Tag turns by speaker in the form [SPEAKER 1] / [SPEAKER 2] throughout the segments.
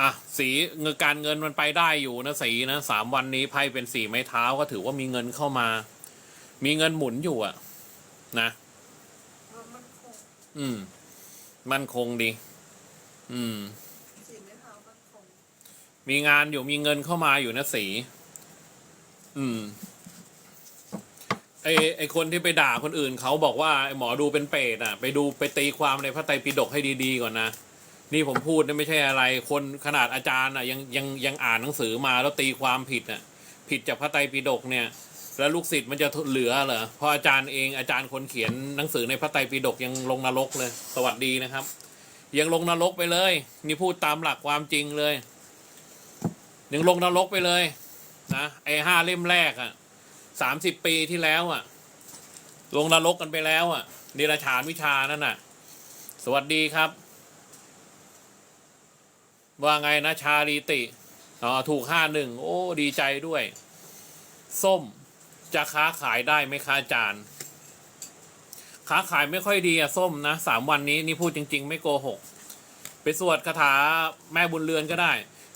[SPEAKER 1] อะสีเงินการเงินมันไปได้อยู่นะสีนะสามวันนี้ไพ่เป็นสีไม้เท้าก็ถือว่ามีเงินเข้ามา มีเงินหมุนอยู่อะนะ
[SPEAKER 2] มันคง
[SPEAKER 1] อืม มันคงดี อืม
[SPEAKER 2] สีไม่เท้ามันคง
[SPEAKER 1] มีงานอยู่มีเงินเข้ามาอยู่นะสี อืมไอไอคนที่ไปด่าคนอื่นเขาบอกว่าไอหมอดูเป็นเปรตอะ ไปดูไปตีความในพระไตรปิฎกให้ดีๆก่อนนะ นี่ผมพูดนี่ไม่ใช่อะไร คนขนาดอาจารย์อะยังยังยังอ่านหนังสือมาแล้วตีความผิดอะ ผิดจากพระไตรปิฎกเนี่ย แล้วลูกศิษย์มันจะเหลือเหรอเพราะอาจารย์เองอาจารย์คนเขียนหนังสือในพระไตรปิฎกยังลงนรกเลย สวัสดีนะครับ ยังลงนรกไปเลย นี่พูดตามหลักความจริงเลย ยังลงนรกไปเลยนะไอ้ห้าเล่มแรกอะสามสิบปีที่แล้วอะ ลงนรกกันไปแล้วอะเดรัจฉานวิชานั่นน่ะ สวัสดีครับ ว่าไงนะชาลีติอ๋อถูกห้าหนึ่งโอ้ดีใจด้วย ส้มจะค้าขายได้ไหมคะอาจารย์ ค้าขายไม่ค่อยดีอะส้มนะสามวันนี้นี่พูดจริง ๆ ไม่โกหก ไปสวดคาถาแม่บุญเรือนก็ได้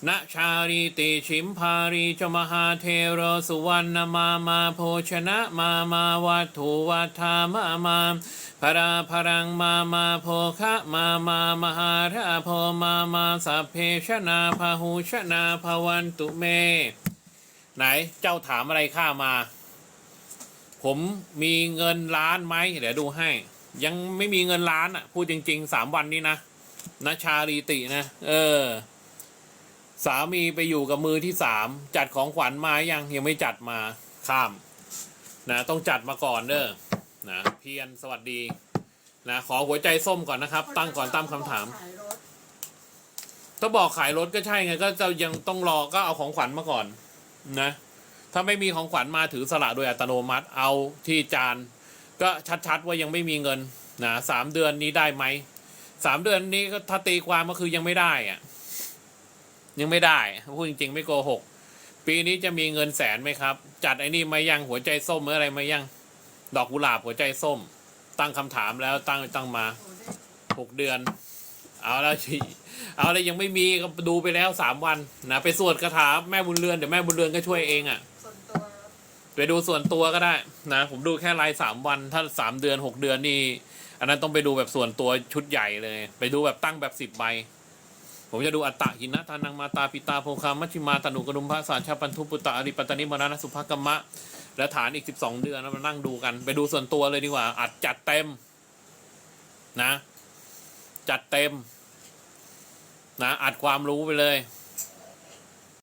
[SPEAKER 1] ณชาลีติชิมพารีจมหาเทโรสุวรรณมามาโภชนะมามาวัตถุวัฏามามาพราพรังมามาโภคะมามามหาราโพมามาสัพเพชนาพาหูชนาภวันตุเม ไหนเจ้าถามอะไรข้ามา ผมมีเงินล้านไหมเดี๋ยวดูให้ ยังไม่มีเงินล้านอะ พูดจริงๆสามวันนี้นะนะชาลีตินะ เออ สามีไปอยู่กับมือที่สามจัดของขวัญมายังยังไม่จัดมาข้ามนะต้องจัดมาก่อนเด้อนะเพียรสวัสดีนะขอหัวใจส้มก่อนนะครับ ตั้งก่อนตั้งคำถาม
[SPEAKER 2] ถ้า
[SPEAKER 1] บอกขายรถก็ใช่ไงก็จะยังต้องรอก็เอาของขวัญมาก่อนนะ ถ้าไม่มีของขวัญมาถือสละโดยอัตโนมัติเอาที่จาน ก็ชัดๆว่ายังไม่มีเงินนะสามเดือนนี้ได้ไหมสามเดือนนี้ก็ถ้าตีความก็คือยังไม่ได้อะ ยังไม่ได้พูดจริง ๆ ไม่โกหก ปีนี้จะมีเงินแสนไหมครับ จัดไอ้นี่มายังหัวใจส้มหรืออะไรมายัง ดอกกุหลาบหัวใจส้ม ตั้งคำถามแล้วตั้งตั้งมา
[SPEAKER 2] โอ้ได้
[SPEAKER 1] หกเดือน เอาแล้วสิเอาแล้วยังไม่มีก็ดูไปแล้วสามวันนะไปสวดคาถาแม่บุญเรือนเดี๋ยวแม่บุญเรือนก็ช่วยเองอะ
[SPEAKER 2] ส่วนตัว
[SPEAKER 1] ไปดูส่วนตัวก็ได้นะ ผมดูแค่รายสามวันถ้าสามเดือนหกเดือนนี่อันนั้นต้องไปดูแบบส่วนตัวชุดใหญ่เลย ไปดูแบบตั้งแบบสิบใบ ผมจะดูอัตตะหินะทานังมาตาปิตาโพคามัชชิมาตนุกรุมพระสารชาปันทุปุตตะอริปัตตนิมรณะสุภกรรมะ และฐานอีกสิบสองเดือนนะมานั่งดูกัน ไปดูส่วนตัวเลยดีกว่า อัดจัดเต็มนะ จัดเต็มนะอัดความรู้ไปเลย